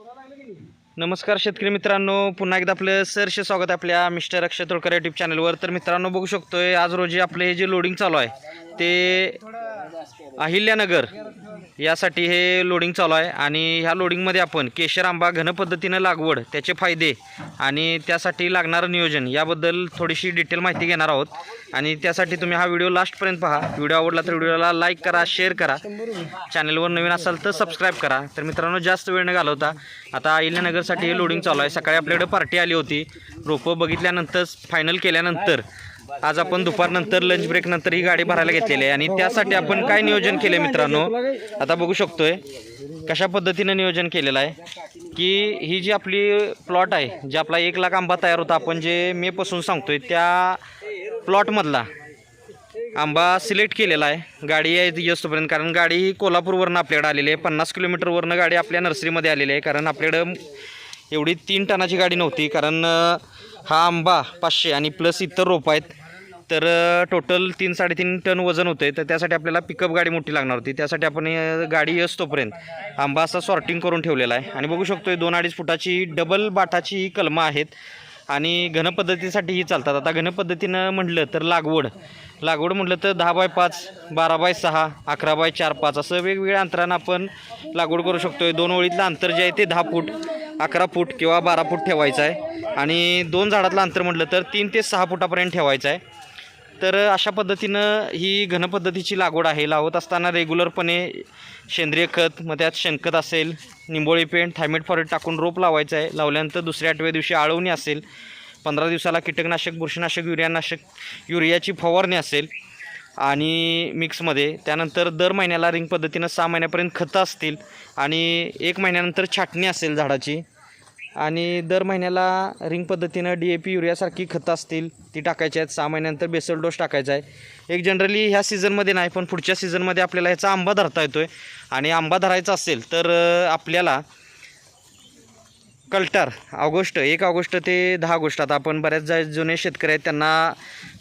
তোরা লাগলে কি? नमस्कार शेतकरी मित्रांनो. पुन्हा एकदा आपलं सरश स्वागत आपल्या मिस्टर अक्षय तोळकर यूट्यूब चॅनलवर तर मित्रांनो बघू शकतोय आज रोजी आपले हे जे लोडिंग चालू आहे ते अहिल्यानगर यासाठी हे लोडिंग चालू आहे. आणि ह्या लोडिंगमध्ये आपण केशर आंबा घन पद्धतीनं लागवड त्याचे फायदे आणि त्यासाठी लागणारं नियोजन याबद्दल थोडीशी डिटेल माहिती घेणार आहोत. आणि त्यासाठी तुम्ही हा व्हिडिओ लास्टपर्यंत पहा. व्हिडिओ आवडला तर व्हिडिओला लाईक करा शेअर करा. चॅनलवर नवीन असाल तर सबस्क्राईब करा. तर मित्रांनो जास्त वेळ न घालवता आता साठी हे लोडिंग चालू आहे. सकाळी आपल्याकडे पार्टी आली होती. रोपं बघितल्यानंतर फायनल केल्यानंतर आज आपण दुपारनंतर लंच ब्रेक नंतर ही गाडी भरायला घेतलेली आहे. आणि त्यासाठी आपण काय नियोजन केले मित्रांनो? आता बघू शकतोय कशा पद्धतीनं नियोजन केलेलं आहे? की ही जी आपली प्लॉट आहे जे आपला एक लाख आंबा तयार होता आपण जे मेपासून सांगतोय त्या प्लॉटमधला आंबा सिलेक्ट केलेला आहे. गाडी आहे येतोपर्यंत कारण गाडी ही कोल्हापूरवरनं आपल्याकडे आलेली आहे. पन्नास किलोमीटरवरनं गाडी आपल्या नर्सरीमध्ये आलेली आहे कारण आपल्याकडं एवढी तीन टनाची गाडी नव्हती कारण हा आंबा पाचशे आणि प्लस इतर रोप आहेत. तर टोटल तीन साडेतीन टन वजन होते तर त्यासाठी आपल्याला पिकअप गाडी मोठी लागणार होती. त्यासाठी आपण गाडी असतोपर्यंत आंबा असा सॉर्टिंग करून ठेवलेला आहे. आणि बघू शकतो दोन अडीच फुटाची डबल बाटाची ही कलमं आहेत. आणि घनपद्धतीसाठीही चालतात. आता घन पद्धतीनं म्हटलं तर लागवड. लागवड म्हटलं तर दहा बाय पाच बारा बाय सहा अकरा बाय चार पाच असं वेगवेगळ्या अंतरानं आपण लागवड करू शकतो दोन ओळीतलं अंतर जे आहे ते दहा फूट. अकरा फूट किंवा बारा फूट ठेवायचं आहे. आणि दोन झाडातलं अंतर म्हटलं तर तीन ते सहा फुटापर्यंत ठेवायचं आहे. तर अशा पद्धतीनं ही घन पद्धतीची लागवड आहे. लावत असताना रेग्युलरपणे सेंद्रिय खत मग त्यात शेणखत असेल निंबोळी पेंट थायमेट फॉरेट टाकून रोप लावायचं आहे. लावल्यानंतर दुसऱ्या आठव्या दिवशी आळवणी असेल पंधरा दिवसाला कीटकनाशक बुरशीनाशक युरियानाशक युरियाची फवारणी असेल आणि मिक्समध्ये त्यानंतर दर महिन्याला रिंग पद्धतीनं सहा महिन्यापर्यंत खतं असतील आणि एक महिन्यानंतर छाटणी असेल झाडाची. आणि दर महिन्याला रिंग पद्धतीनं डी ए पी युरियासारखी खतं असतील ती टाकायची आहेत. सहा महिन्यानंतर बेसल डोस टाकायचा आहे. एक जनरली ह्या सीझनमध्ये नाही पण पुढच्या सीझनमध्ये आपल्याला ह्याचा आंबा धरता येतो आहे आणि आंबा धरायचा असेल तर आपल्याला कल्टार ऑगस्ट एक ऑगस्ट ते दहा ऑगस्ट. आता आपण बऱ्याच जा जुने शेतकरी आहेत त्यांना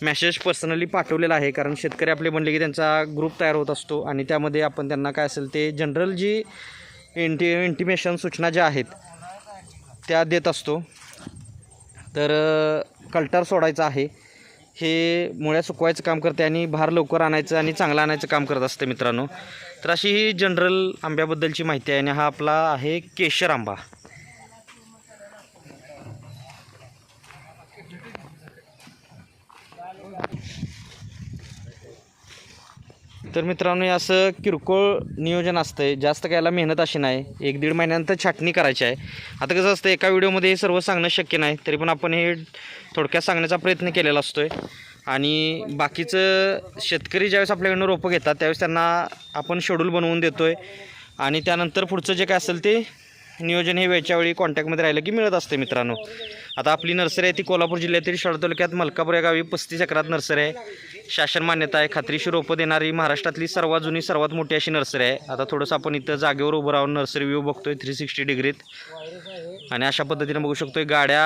मॅसेज पर्सनली पाठवलेला आहे. कारण शेतकरी आपले म्हणले की त्यांचा ग्रुप तयार होत असतो आणि त्यामध्ये आपण त्यांना काय असेल ते जनरल जी इंटी इंटिमेशन सूचना ज्या आहेत त्या देत असतो. तर कल्टर कल्टार सोडायचं आहे. हे मुळ्या सुकवायचं काम करते आणि भार लवकर आणायचं आणि चांगलं आणायचं काम करत असते मित्रांनो. तर अशी ही जनरल आंब्याबद्दलची माहिती आहे आणि हा आपला आहे केशर आंबा. तर मित्रांनो हे असं किरकोळ नियोजन असतं आहे जास्त कायला मेहनत अशी नाही. एक दीड महिन्यानंतर छाटणी करायची आहे. आता कसं असतं एका व्हिडिओमध्ये हे सर्व सांगणं शक्य नाही. तरी पण आपण हे थोडक्यात सांगण्याचा प्रयत्न केलेला असतो आहे आणि बाकीचं शेतकरी ज्यावेळेस आपल्याकडनं रोपं घेतात त्यावेळेस त्यांना आपण शेड्यूल बनवून देतो आहे आणि त्यानंतर पुढचं जे काय असेल ते नियोजन हे वेळच्या वेळी कॉन्टॅक्टमध्ये राहिलं की मिळत असते मित्रांनो. आता आपली नर्सरी आहे ती कोल्हापूर जिल्ह्यातील शहर तालुक्यात मलकापूर या गावी पस्तीस एकरात नर्सरी आहे. शासन मान्यता आहे खात्रीशी रोपं देणारी महाराष्ट्रातली सर्वात जुनी सर्वात मोठी अशी नर्सरी आहे. आता थोडंसं आपण इथं जागेवर उभं राहून नर्सरी व्ह्यू बघतोय थ्री सिक्स्टी डिग्रीत. आणि अशा पद्धतीने बघू शकतोय गाड्या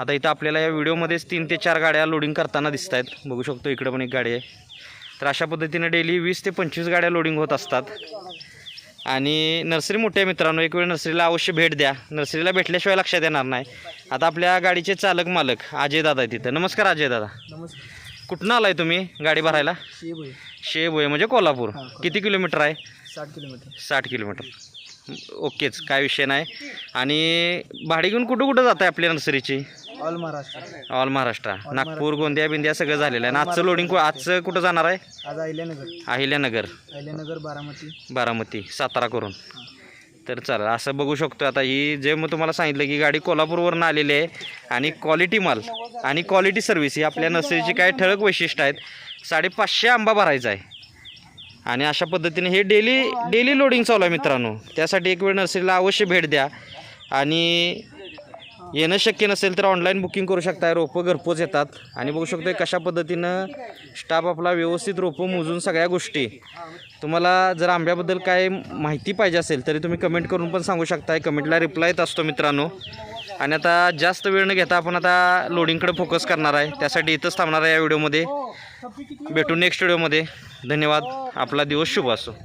आता इथं आपल्याला या व्हिडिओमध्येच तीन ते चार गाड्या लोडिंग करताना दिसत आहेत बघू शकतो इकडं पण एक गाडी आहे. तर अशा पद्धतीने डेली वीस ते पंचवीस गाड्या लोडिंग होत असतात. आणि नर्सरी मोठी आहे मित्रांनो. एक वेळ नर्सरीला अवश्य भेट द्या. नर्सरीला भेटल्याशिवाय लक्षात येणार नाही. आता आपल्या गाडीचे चालक मालक अजय दादा आहे तिथं. नमस्कार अजय दादा. नमस्कार. कुठनं आलाय तुम्ही गाडी भरायला? शेबोय म्हणजे कोल्हापूर. किती किलोमीटर आहे? साठ किलोमीटर. साठ किलोमीटर. ओकेच काय विषय नाही. आणि भाडी घेऊन कुठं कुठं जात आहे आपल्या नर्सरीची? ऑल महाराष्ट्र. ऑल महाराष्ट्र. नागपूर गोंदिया बिंदिया सगळं झालेलं आहे. आणि आजचं लोडिंग कु- आजचं कुठं जाणार आहे? आज अहिल्यानगर. अहिल्यानगर. अहिल्यानगर बारामती. बारामती सातारा करून. तर चला असं बघू शकतो आता. ही जे मग तुम्हाला सांगितलं की गाडी कोल्हापूरवरून आलेली आहे आणि क्वालिटी माल आणि क्वालिटी सर्व्हिस ही आपल्या नर्सरीची काय ठळक वैशिष्ट्य आहेत. साडेपाचशे आंबा भरायचा आहे. आणि अशा पद्धतीने हे डेली डेली लोडिंग चालू आहे मित्रांनो. त्यासाठी एक वेळ नर्सरीला अवश्य भेट द्या. आणि येणं शक्य नसेल तर ऑनलाईन बुकिंग करू शकताय. रोपं घरपोच येतात. आणि बघू शकतोय कशा पद्धतीनं स्टाफ आपला व्यवस्थित रोपं मोजून सगळ्या गोष्टी. तुम्हाला जर आंब्याबद्दल काय माहिती पाहिजे असेल तरी तुम्ही कमेंट करून पण सांगू शकताय. कमेंटला रिप्लाय येत असतो मित्रांनो. आणि आता जास्त वेळ न घेता आपण आता लोडिंगकडे फोकस करणार आहे. त्यासाठी इथंच थांबणार आहे या व्हिडिओमध्ये. भेटू नेक्स्ट व्हिडिओमध्ये. धन्यवाद. आपला दिवस शुभ असो.